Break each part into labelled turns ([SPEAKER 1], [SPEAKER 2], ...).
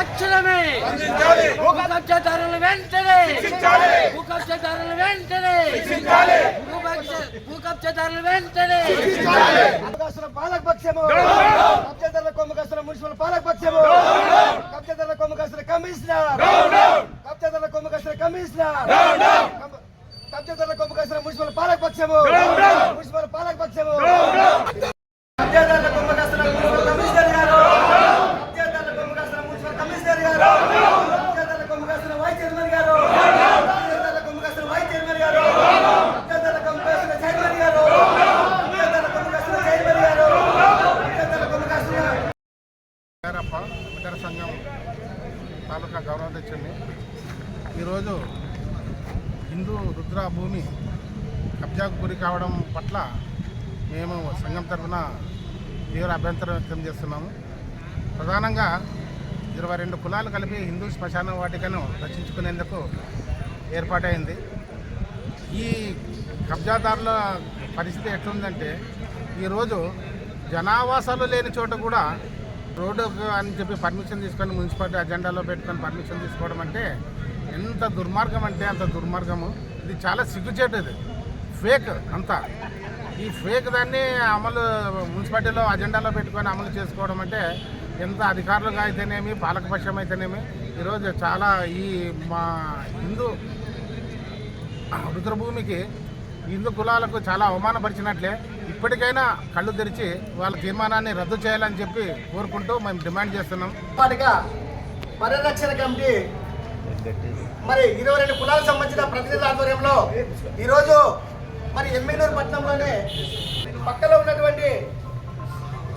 [SPEAKER 1] తక్షణమే. భూ కబ్జాదారులు వెంటనే. భూ కబ్జాదారులు వెంటనే. భూ కబ్జా- భూ కబ్జాదారులు వెంటనే
[SPEAKER 2] కొమ్మకస్తుల పాలక పక్షము కబ్జాదారుల కొమ్మకస్తుల మున్సిపల్ పాలక పక్షము కబ్జాదారుల కొమ్మకస్తుల కమిషనర్. కబ్జాదారుల కొమ్మకస్తుల కమిషనర్. కబ- కబ్జాదారుల కొమ్మకస్తుల మున్సిపల్ పాలక పక్షము మున్సిపల్ పాలక పక్షము కబ్జాదారుల కొమ్మకస్తుల మున్సిపల్ కమిషనర్ గారు కబ్జాదారుల కొమ్మకస్తుల మున్సిపల్ కమిషనర్ గారు కబ్జాదారుల కొమ్మకస్తుల వైస్ చైర్మన్ గారు కబ్జాదారుల కొమ్మకస్తుల వైస్ చైర్మన్ గారు కబ్జాదారుల కొమ్మకస్తుల చైర్మన్ గారు కబ్జాదారుల కొమ్మకస్తుల చైర్మన్ గారు కబ్జాదారుల కొమ్మకస్తుల
[SPEAKER 3] గారప్ప ఇతర సంఘం తాలూకా గౌరవాధ్యక్షుడిని ఈరోజు హిందూ రుద్ర భూమి కబ్జాకు గురి కావడం పట్ల మేము సంఘం తరఫున తీవ్ర అభ్యంతరం వ్యక్తం చేస్తున్నాము. ప్రధానంగా ఇరవై రెండు కులాలు కలిపి హిందూ శ్మశాన వాటికను రచించుకునేందుకు ఏర్పాటైంది. ఈ కబ్జాదారుల పరిస్థితి ఎట్లుందంటే ఈరోజు జనావాసాలు లేని చోట కూడా రోడ్డు అని చెప్పి పర్మిషన్ తీసుకొని మున్సిపాలిటీ అజెండాలో పెట్టుకొని పర్మిషన్ తీసుకోవడం అంటే ఎంత దుర్మార్గం అంటే అంత దుర్మార్గము. ఇది చాలా సిగ్గుచేటది. ఇది ఫేక్ అంతా. ఈ ఫేక్ దాన్ని అమలు మున్సిపాలిటీలో అజెండాలో పెట్టుకొని అమలు చేసుకోవడం అంటే ఎంత అధికారులుగా అయితేనేమి పాలకపక్షం అయితేనేమి ఈరోజు చాలా ఈ మా హిందూ రుద్రభూమికి హిందూ కులాలకు చాలా అవమానపరిచినట్లే ఇప్పటికైనా కళ్ళు తెరిచి వాళ్ళ తీర్మానాన్ని రద్దు చేయాలని చెప్పి కోరుకుంటూ మేము డిమాండ్ చేస్తున్నాం.
[SPEAKER 2] పరిరక్షణ కమిటీ మరి ఇరవై రెండు కులాలకు సంబంధించిన ప్రతినిధుల ఆధ్వర్యంలో ఈరోజు మరి ఎమ్మెల్యూరు పట్టణంలోనే పక్కలో ఉన్నటువంటి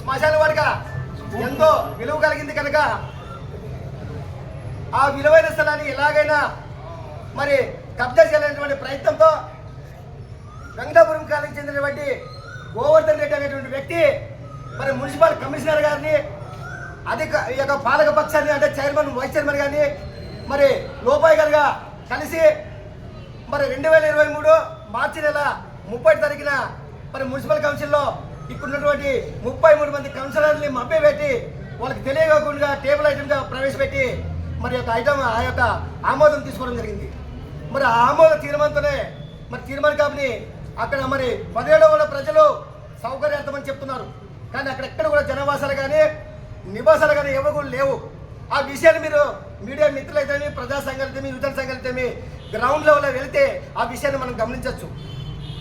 [SPEAKER 2] శ్మశాన వాడిక ఎంతో విలువ కలిగింది కనుక ఆ విలువైన స్థలాన్ని ఎలాగైనా మరి కబ్జా చేయాలనేటువంటి ప్రయత్నంతో వెంకటాపురం కాలకి చెందినటువంటి గోవర్ధన్ రెడ్డి అనేటువంటి వ్యక్తి మరి మున్సిపల్ కమిషనర్ గారిని అధిక ఈ యొక్క పాలక పక్షాన్ని అంటే చైర్మన్ వైస్ చైర్మన్ గారిని మరి లోపాయ్ గారుగా కలిసి మరి రెండు వేల ఇరవై మూడు మార్చి నెల ముప్పై తారీఖున మరి మున్సిపల్ కౌన్సిల్లో ఇప్పుడున్నటువంటి ముప్పై మూడు మంది కౌన్సిలర్ని మభ్యపెట్టి వాళ్ళకి తెలియకుండా టేబుల్ ఐటమ్గా ప్రవేశపెట్టి మరి యొక్క ఐటమ్ ఆ యొక్క ఆమోదం తీసుకోవడం జరిగింది. మరి ఆ ఆమోద తీర్మానంతోనే మరి తీర్మాన కాబట్టి అక్కడ మరి పదిహేడవ ప్రజలు సౌకర్యార్థమని చెప్తున్నారు. కానీ అక్కడెక్కడ కూడా జనవాసాలు కానీ నివాసాలు కానీ ఎవరు కూడా లేవు. ఆ విషయాన్ని మీరు మీడియా మిత్రులైతేమి ప్రజా సంఘాలైతేమి యువజన సంఘాలైతేమి గ్రౌండ్ లెవెల్లో వెళితే ఆ విషయాన్ని మనం గమనించవచ్చు.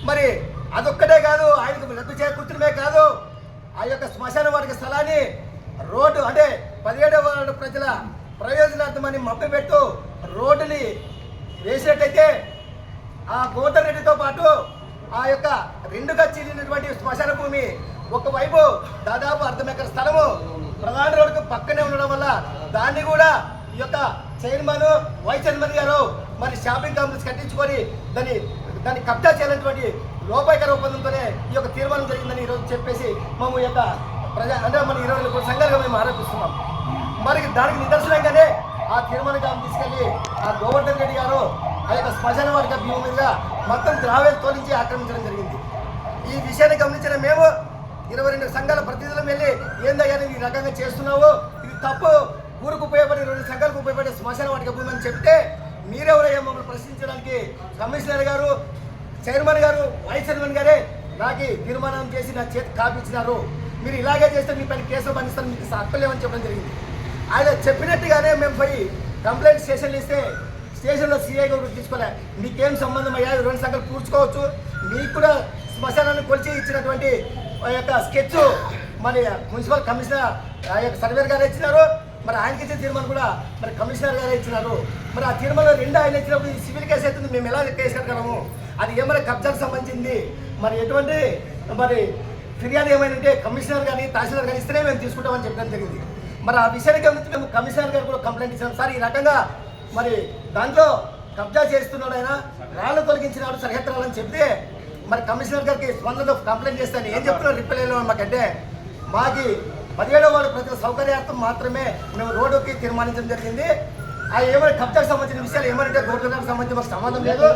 [SPEAKER 2] మరి అదొక్కటే కాదు ఆయనకు రద్దు చేకూర్చడమే కాదు ఆ యొక్క శ్మశాన వారికి స్థలాన్ని రోడ్డు అంటే పదిహేడవ వార్డు ప్రజల ప్రయోజనార్థమని మభ్యపెట్టు రోడ్డుని వేసినట్టయితే ఆ గోవర్ధన్ రెడ్డితో పాటు ఆ యొక్క రెండుగా చీలినటువంటి శ్మశాన భూమి ఒకవైపు దాదాపు అర్ధం ఎకర స్థలము ప్రధాన రోడ్డుకు పక్కనే ఉండడం వల్ల దాన్ని కూడా ఈ యొక్క చైర్మన్ వైస్ చైర్మన్ గారు మరి షాపింగ్ కాంప్లెక్స్ కట్టించుకొని దాన్ని దాన్ని కబ్జా చేయాలన్నటువంటి లోపాయకర ఒప్పందంతోనే ఈ యొక్క తీర్మానం జరిగిందని ఈరోజు చెప్పేసి మేము ఈ యొక్క ప్రజా అంటే మన ఇరవై రెండు సంఘాలుగా మేము ఆరోపిస్తున్నాం. మరి దానికి నిదర్శనంగానే ఆ తీర్మానం కాలం తీసుకెళ్ళి ఆ గోవర్ధన్ రెడ్డి గారు ఆ యొక్క శ్మశాన వర్గ భూమి మీద మొత్తం ద్రావేలు తోలించి ఆక్రమించడం జరిగింది. ఈ విషయాన్ని గమనించిన మేము ఇరవై రెండు సంఘాల ప్రతినిధులు వెళ్ళి ఏందయ్యా నువ్వు ఈ రకంగా చేస్తున్నావు? ఇది తప్పు. ఊరికి ఉపయోగపడే రెండు సంఘాలకు ఉపయోగపడే శ్మశాన వాటికి భూమి అని చెప్తే మీరెవరయ్యా మమ్మల్ని ప్రశ్నించడానికి? కమిషనర్ గారు చైర్మన్ గారు వైస్ చైర్మన్ గారే నాకు తీర్మానం చేసి నా చేతి కాపించినారు మీరు ఇలాగే చేస్తే మీ పైన కేసులు బంధిస్తాను మీకు హక్కులేమని చెప్పడం జరిగింది. ఆయన చెప్పినట్టుగానే మేము పోయి కంప్లైంట్ స్టేషన్లు ఇస్తే స్టేషన్లో సీఐ గారు తీసుకోలే మీకేం సంబంధం అయ్యా? రెండు సంఖ్యలు పూడ్చుకోవచ్చు. మీకు కూడా ఇచ్చినటువంటి ఆ యొక్క స్కెచ్ మరి మున్సిపల్ కమిషనర్ ఆ యొక్క సర్వేర్ గారు ఇచ్చినారు. మరి ఆయనకి ఇచ్చిన తీర్మానం కూడా మరి కమిషనర్ గారు ఇచ్చినారు. మరి ఆ తీర్మానం రెండు ఆయన ఇచ్చినప్పుడు ఈ సివిల్ కేసు అవుతుంది మేము ఎలా కేసు కట్టగలము? అది ఏమైనా కబ్జాకు సంబంధించింది? మరి ఎటువంటి మరి ఫిర్యాదు ఏమైనా ఉంటే కమిషనర్ కానీ తహసీల్దార్ కానీ ఇస్తేనే మేము తీసుకుంటామని చెప్పడం జరిగింది. మరి ఆ విషయానికి గమనించి మేము కమిషనర్ గారు కూడా కంప్లైంట్ ఇచ్చాం సార్ ఈ రకంగా మరి దాంట్లో కబ్జా చేస్తున్నాడు ఆయన రాళ్ళు తొలగించినాడు సరిహెత్తరాలని చెప్తే మరి కమిషనర్ గారికి స్పందనలో కంప్లైంట్ చేస్తాను. ఏం చెప్తున్నారు రిప్లైలో మాకంటే? మాకి పదిహేడో వాళ్ళు ప్రతి సౌకర్యార్థం మాత్రమే మేము రోడ్డుకి తీర్మానించడం జరిగింది. ఆ ఏమైనా కబ్జాకు సంబంధించిన విషయాలు ఏమంటే గవర్నమెంట్ సంబంధించి మాకు సంబంధం లేదు.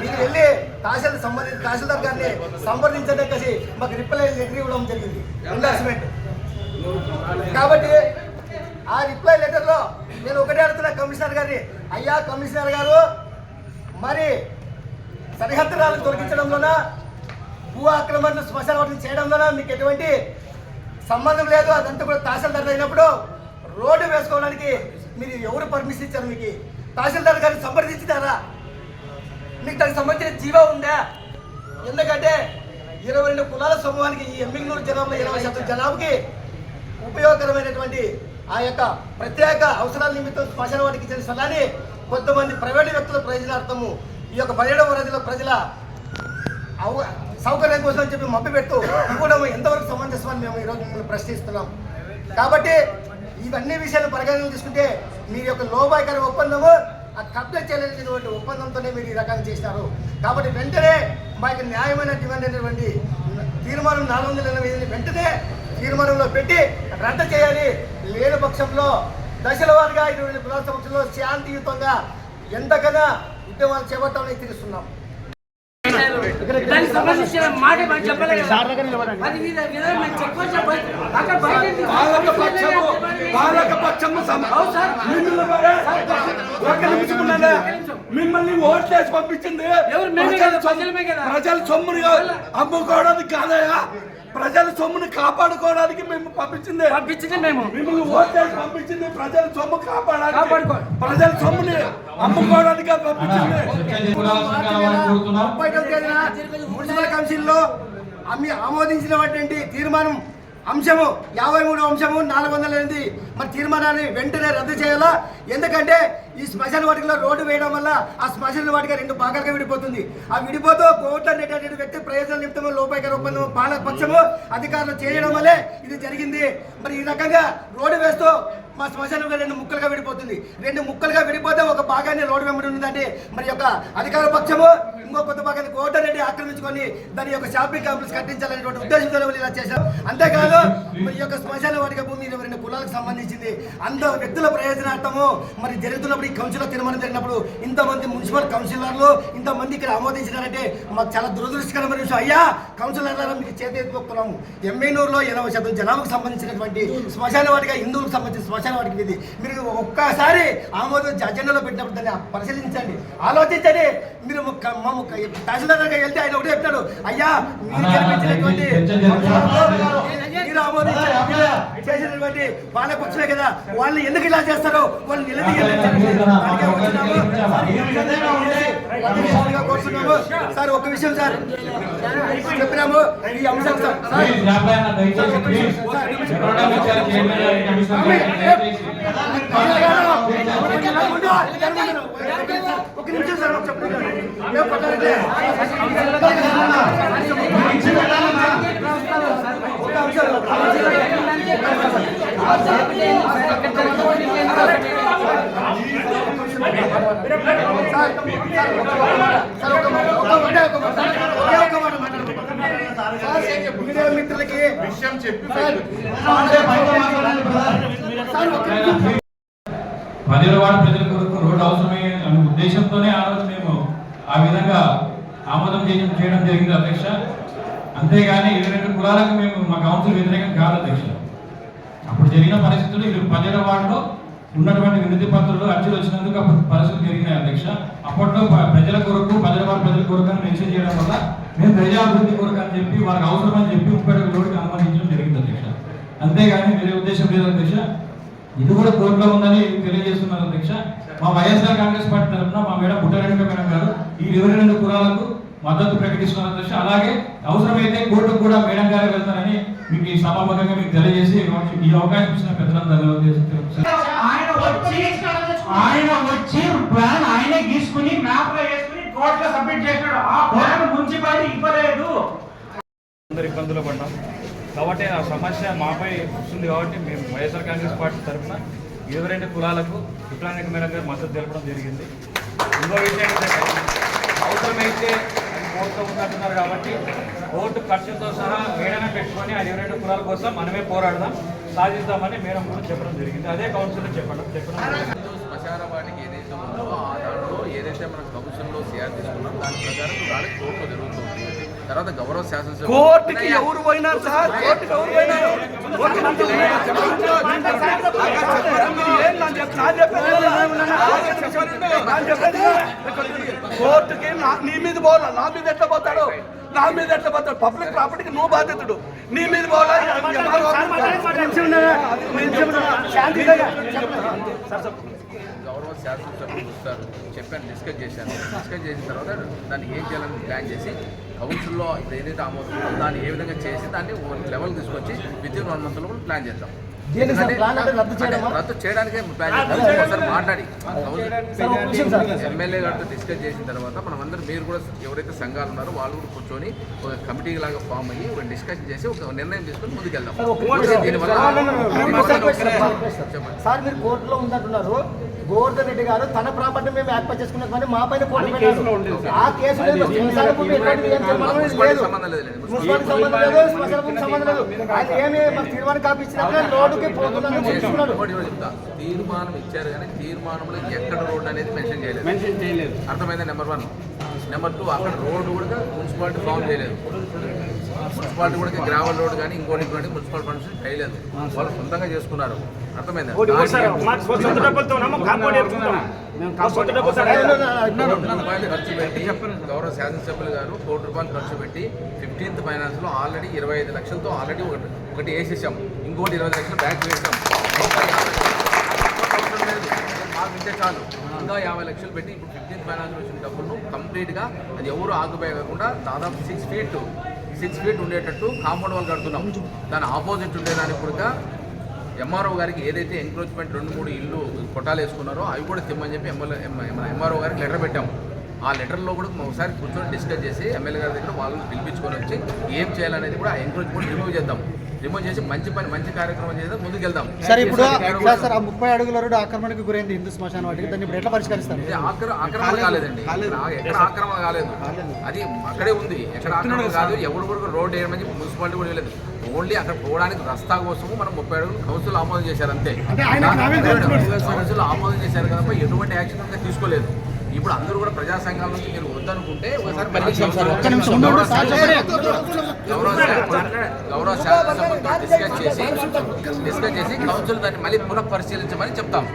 [SPEAKER 2] మీరు వెళ్ళి తహసీల్ సంబంధించి తహసీల్దార్ గారిని సంప్రదించడం కలిసి మాకు రిప్లై లెటర్ ఇవ్వడం జరిగింది. ఎండార్స్మెంట్ కాబట్టి ఆ రిప్లై లెటర్లో నేను ఒకటే అడుగుతున్నా కమిషనర్ గారిని. అయ్యా కమిషనర్ గారు మరి సరిహద్దురాలను తొలగించడంలోన? భూ ఆక్రమణలు శ్మశాన వాటిని చేయడంలోన? మీకు ఎటువంటి సంబంధం లేదు. అదంతా కూడా తహసీల్దార్ అయినప్పుడు రోడ్డు వేసుకోవడానికి మీరు ఎవరు పర్మిషన్ ఇచ్చారు మీకు? తహసీల్దార్ గారిని సంప్రదించినారా? మీకు దానికి సంబంధించిన జీవో ఉందా? ఎందుకంటే ఇరవై రెండు కులాల సమూహానికి ఈ ఎమ్మింగూరు జనాభా ఇరవై శాతం జనాభాకి ఉపయోగకరమైనటువంటి ఆ యొక్క ప్రత్యేక అవసరాల నిమిత్తం శ్మశాన వాటికి ఇచ్చిన స్థలాన్ని కొంతమంది ప్రైవేటు వ్యక్తుల ప్రయోజనార్థము ఈ యొక్క పదిహేడవ ప్రజల ప్రజల అవ- సౌకర్యం కోసం చెప్పి మభ్య పెట్టు ఇవ్వడం ఎంతవరకు సమంజసమని మేము ఈరోజు మిమ్మల్ని ప్రశ్నిస్తున్నాం. కాబట్టి ఇవన్నీ విషయాలు పరిగణన తీసుకుంటే మీ యొక్క లోబాయికర ఒప్పందము ఆ కబ్జా చేయలేనటువంటి ఒప్పందంతోనే మీరు ఈ రకంగా చేసినారు. కాబట్టి వెంటనే మా యొక్క న్యాయమైన డిమాండ్ అయినటువంటి తీర్మానం నాలుగు వందల ఎనభై ఐదుని వెంటనే తీర్మానంలో పెట్టి రద్దు చేయాలి. లేని పక్షంలో దశల వారిగా ఇటువంటి ప్రజల సమక్షంలో శాంతియుతంగా ఎంతకన్నా ఉద్యమాలు చేపట్టాలని తెలుస్తున్నాం
[SPEAKER 1] దానికి సంబంధించిన మాట మనం చెప్పలేదు అది.
[SPEAKER 4] మిమ్మల్ని ఓట్లేసి పంపించింది. ప్రజల సొమ్ముని అమ్ముకోవడానికి కాదయా ప్రజల సొమ్ముని కాపాడుకోవడానికి మేము పంపించింది.
[SPEAKER 1] పంపించింది మేము.
[SPEAKER 4] మిమ్మల్ని ఓట్లేసి పంపించింది ప్రజల సొమ్ము కాపాడాలి
[SPEAKER 1] కాపాడుకో.
[SPEAKER 4] ప్రజల సొమ్ముని అమ్ముకోవడానికి పంపించింది.
[SPEAKER 2] ముప్పై తొమ్మిది అమ్మి ఆమోదించినటువంటి తీర్మానం అంశము యాభై మూడు అంశము నాలుగు వందల ఎనిమిది. మరి తీర్మానాన్ని వెంటనే రద్దు చేయాలా? ఎందుకంటే ఈ శ్మశాన వాటికలో రోడ్డు వేయడం వల్ల ఆ శ్మశాన వాటిక రెండు భాగాలుగా విడిపోతుంది. ఆ విడిపోతూ కోట్ల అనేటటువంటి వ్యక్తి ప్రయోజన నిమిత్తము లోపాయకర ఒప్పందం పాలక పక్షము అధికారులు చేయడం వల్లే ఇది జరిగింది. మరి ఈ రకంగా రోడ్డు వేస్తూ మా శ్మశానం రెండు ముక్కలుగా విడిపోతుంది. రెండు ముక్కలుగా విడిపోతే ఒక భాగాన్ని రోడ్డు వెంబడి ఉందంటే మరి యొక్క అధికార పక్షము ఇంకో కొత్త భాగాన్ని కోట ఆక్రమించుకొని దాని యొక్క షాపింగ్ కాంప్లెక్స్ కట్టించాలనేటువంటి ఉద్దేశంతో ఇలా చేశారు. అంతేకాదు మరి ఈ యొక్క శ్మశాన వాటిక భూమి ఇరవై రెండు కులాలకు సంబంధించింది. అంత వ్యక్తుల ప్రయోజనార్థము మరి జరుగుతున్నప్పుడు ఈ కౌన్సిల్ తీర్మానం జరిగినప్పుడు ఇంతమంది మున్సిపల్ కౌన్సిలర్లు ఇంతమంది ఇక్కడ ఆమోదించినారంటే మాకు చాలా దురదృష్టకరమైన విషయం. అయ్యా కౌన్సిలర్ల మీకు చేతి ఎత్తుకొస్తున్నాము ఎమ్మెనూరులో ఎనభై శాతం జనాభాకు సంబంధించినటువంటి శ్మశాన వాటిగా హిందువులకు సంబంధించిన శ్మశాన వాటికి ఇది. మీరు ఒక్కసారి ఆమోదం అజెండాలో పెట్టినప్పుడు దాన్ని పరిశీలించండి. ఆలోచించండి. మీరు తహసీల్దార్ దగ్గరికి వెళ్తే ఆయన ఒకటే చెప్తాడు. అయ్యా మీరు గెలిపించినటువంటి ఆమోదించారు చేసినటువంటి పాలపక్షమే కదా వాళ్ళు ఎందుకు ఇలా చేస్తారో వాళ్ళు నిలదీయాలి దానికే వచ్చినాము. అధ్యక్షుడిగా కోరుతున్నాము. సార్ ఒక్క విషయం సార్ చెప్పినాము ఈ అంశం సార్ ఒక నిమిషం సార్ ఒక చెప్పండి. ఏం పట్టాలంటే? ఒక అంశం. సార్, సార్, ఒక మాట. సార్, ఒక మాట. ఒక మాట, ఒక మాట. ఒకే ఒక మాట మాట్లాడండి. సార్, మీడియా మిత్రులకి
[SPEAKER 3] విషయం చెప్పి
[SPEAKER 5] పదివేల వార్డు ప్రజల కొరకు రోడ్డు అవసరమే అనే ఉద్దేశంతోనే ఆ రోజు మేము ఆ విధంగా ఆమోదం చేయడం చేయడం జరిగింది అధ్యక్ష. అంతేగాని ఇరవై రెండు కులాలకు మేము మా కౌన్సిల్ వ్యతిరేకం కాదు అధ్యక్ష. అప్పుడు జరిగిన పరిస్థితులు ఇరు ప్రజల వార్డులో ఉన్నటువంటి వినతి పత్రులు అర్జీలు వచ్చినందుకు అప్పుడు పరిస్థితులు జరిగినాయి అధ్యక్ష. అప్పట్లో ప్రజల కొరకు పదిహేడు వార్డు ప్రజల కొరకు అని మెన్షన్ చేయడం వల్ల మేము ప్రజాభివృద్ధి కొరకు అని చెప్పి వాళ్ళకి అవసరం అని చెప్పి ముప్పై రెండు రోడ్డుకి అనుమతించడం జరిగింది అధ్యక్ష. అంతేగాని వేరే ఉద్దేశం లేదు అధ్యక్ష. ఇది కూడా కోర్టులో ఉందని తెలియజేస్తున్నారు అధ్యక్ష. మా వైఎస్ఆర్ కాంగ్రెస్ పార్టీ తరఫున మా మేడం బుట్టారెడ్డి మేడం గారు ఈ ఇరవై రెండు కులాలకు మద్దతు ప్రకటిస్తున్నారు అధ్యక్ష. అలాగే అవసరమైతే కోర్టుకు కూడా మేడం గారే వెళ్తారని మీకు ఈ సభాముఖంగా మీకు తెలియజేసి ఈ అవకాశం ఇచ్చిన పెద్దలందరూ
[SPEAKER 6] ఆయన వచ్చి ఆయన వచ్చి ప్లాన్ ఆయనే గీసుకుని మ్యాప్లో వేసుకుని కోర్టులో సబ్మిట్ చేశాడు ఆ ప్లాన్ ఇవ్వలేదు.
[SPEAKER 7] అందరు ఇబ్బందులు పడ్డాం. కాబట్టి ఆ సమస్య మాపై వస్తుంది కాబట్టి మేము వైఎస్ఆర్ కాంగ్రెస్ పార్టీ తరఫున ఇరవై రెండు కులాలకు వికలాంగ మేడం గారు మద్దతు తెలపడం జరిగింది. ఇంకో విషయం ఏంటంటే అవసరమైతే కోర్టులో ఉందంటున్నారు కాబట్టి కోర్టు ఖర్చుతో సహా మేడమే పెట్టుకొని ఆ రెండు కులాల కోసం మనమే పోరాడదాం సాధిస్తామని మేడం కూడా చెప్పడం జరిగింది. అదే కౌన్సిల్ చెప్పడం చెప్పడం
[SPEAKER 8] శ్మశానవాటికి దాని తర్వాత గౌరవ
[SPEAKER 4] కోర్టుకి ఎవరు పోయినా సహా కోర్టుకి ఎవరు పోయినా? చెప్పండి. కోర్టుకి నా- నీ మీద పోవాలా? నా మీద ఎట్లా పోతాడు? నా మీద ఎట్లా పోతాడు? పబ్లిక్ ప్రాపర్టీకి నువ్వు బాధ్యతుడు. నీ మీద పోవాలా?
[SPEAKER 8] గౌరవ శాసనసభ్యులు చూస్తారు. చెప్పాను డిస్కస్ చేశాను. డిస్కస్ చేసిన తర్వాత దాన్ని ఏం చేయాలని ప్లాన్ చేసి కౌన్సిల్లో ఇప్పుడు ఏదైతే ఆమోదం దాన్ని ఏ విధంగా చేసి దాన్ని లెవెల్ తీసుకొచ్చి విత్ ఇన్ వన్ మంత్లో కూడా ప్లాన్ చేద్దాం.
[SPEAKER 2] రద్దు
[SPEAKER 8] చేయడానికే ఒకసారి మాట్లాడి ఎమ్మెల్యే గారితో డిస్కస్ చేసిన తర్వాత మనం అందరం మీరు కూడా ఎవరైతే సంఘాలు ఉన్నారో వాళ్ళు కూడా కూర్చొని ఒక కమిటీ లాగా ఫామ్ అయ్యి ఒక డిస్కషన్ చేసి ఒక నిర్ణయం తీసుకొని ముందుకెళ్దాం. దీనివల్ల.
[SPEAKER 2] సార్ మీరు కోర్టులో ఉందంటున్నారు గోవర్ధన్ రెడ్డి గారు తన ప్రాపర్టీ మేము యాక్ట్ చేసుకున్నామని మా పైన కోర్టు పెట్టారు. ఆ శ్మశాన భూమి
[SPEAKER 8] మున్సిపాలిటీ
[SPEAKER 2] లేదు.
[SPEAKER 8] సంబంధం లేదులేండి.
[SPEAKER 2] మున్సిపాలిటీ సంబంధం లేదు శ్మశాన భూమి సంబంధం లేదు. ఆయన ఏమి మాకు తీర్మానం కాపీ ఇచ్చినప్పుడు రోడ్డుకి
[SPEAKER 8] ఇచ్చారు కానీ తీర్మానంలో ఎక్కడ రోడ్ అనేది మెన్షన్ చేయలేదు. మెన్షన్ చేయలేదు. అర్థమైందా? Number one. నెంబర్ టూ అక్కడ రోడ్డు కూడా మున్సిపాలిటీ ఫామ్ చేయలేదు. మున్సిపాలిటీ కూడా గ్రావెల్ రోడ్ కానీ ఇంకోటి మున్సిపల్ ఫండ్స్ చేయలేదు. వాళ్ళు సొంతంగా చేసుకున్నారు. అర్థమైందా? ఖర్చు పెట్టి గౌరవ శాసనసభ్యులు గారు కోటి రూపాయలు ఖర్చు పెట్టి ఫిఫ్టీన్త్ ఫైనాన్స్లో ఆల్రెడీ ఇరవై ఐదు లక్షలతో ఆల్రెడీ ఒకటి ఒకటి వేసేసాం ఇంకోటి ఇరవై లక్షలు బ్యాక్ వేసాం. మాకు ఇంతే చాలు. ఇంకా యాభై లక్షలు పెట్టి ఇప్పుడు ఫిఫ్టీన్త్ ఫైనాన్స్ వచ్చిన డబ్బులను కంప్లీట్గా అది ఎవరు ఆకుపోయి కాకుండా దాదాపు సిక్స్ ఫీట్ సిక్స్ ఫీట్ ఉండేటట్టు కాంపౌండ్ వాళ్ళు కడుతున్నాం. దాని ఆపోజిట్ ఉండేదానికి కూడా ఎంఆర్ఓ గారికి ఏదైతే ఎంక్రోచ్మెంట్ రెండు మూడు ఇల్లు కొట్టాలు వేసుకున్నారో అవి కూడా తిమ్మని చెప్పి ఎమ్మెల్యే ఎంఆర్ఓ గారికి లెటర్ పెట్టాము ఆ లెటర్లో కూడా ఒకసారి కూర్చొని డిస్కస్ చేసి ఎమ్మెల్యే గారి దగ్గర వాళ్ళని పిలిపించుకొని వచ్చి ఏం చేయాలనేది కూడా ఎంక్రోచ్మెంట్ రిమూవ్ చేద్దాం. రిమూవ్ చేసి మంచి పని మంచి కార్యక్రమం చేద్దాం ముందుకెళ్దాం.
[SPEAKER 9] సార్ ఇప్పుడు
[SPEAKER 8] చేసే
[SPEAKER 9] సార్ ఆ ముప్పై అడుగుల రోడ్డు ఆక్రమణకు గురైంది హిందూ శ్మశాన వాటికి. దాన్ని ఇప్పుడు ఎట్లా పరిష్కరిస్తారు?
[SPEAKER 8] ఆక్రమణ కాలేదండి. ఎక్కడ ఆక్రమణ కాలేదు. అది అక్కడే ఉంది. ఎక్కడ ఆక్రమణ కాదు ఎవరు కూడా రోడ్ వేయమని మున్సిపాలిటీ కూడా వేయలేదు ఓన్లీ అక్కడ పోవడానికి రస్తా కోసము మనం ముప్పై అడుగులు కౌన్సిల్ ఆమోదం చేశారు అంతే. కౌన్సిల్ ఆమోదం చేశారు కాబట్టి ఎటువంటి యాక్షన్ తీసుకోలేదు. ఇప్పుడు అందరూ కూడా ప్రజా సంఘాల నుంచి మీరు వద్దనుకుంటే ఒకసారి. గౌరవ శాసన- గౌరవ శాసనసభతో డిస్కస్ చేసి డిస్కస్ చేసి కౌన్సిల్ దాన్ని మళ్ళీ పునః పరిశీలించమని చెప్తాం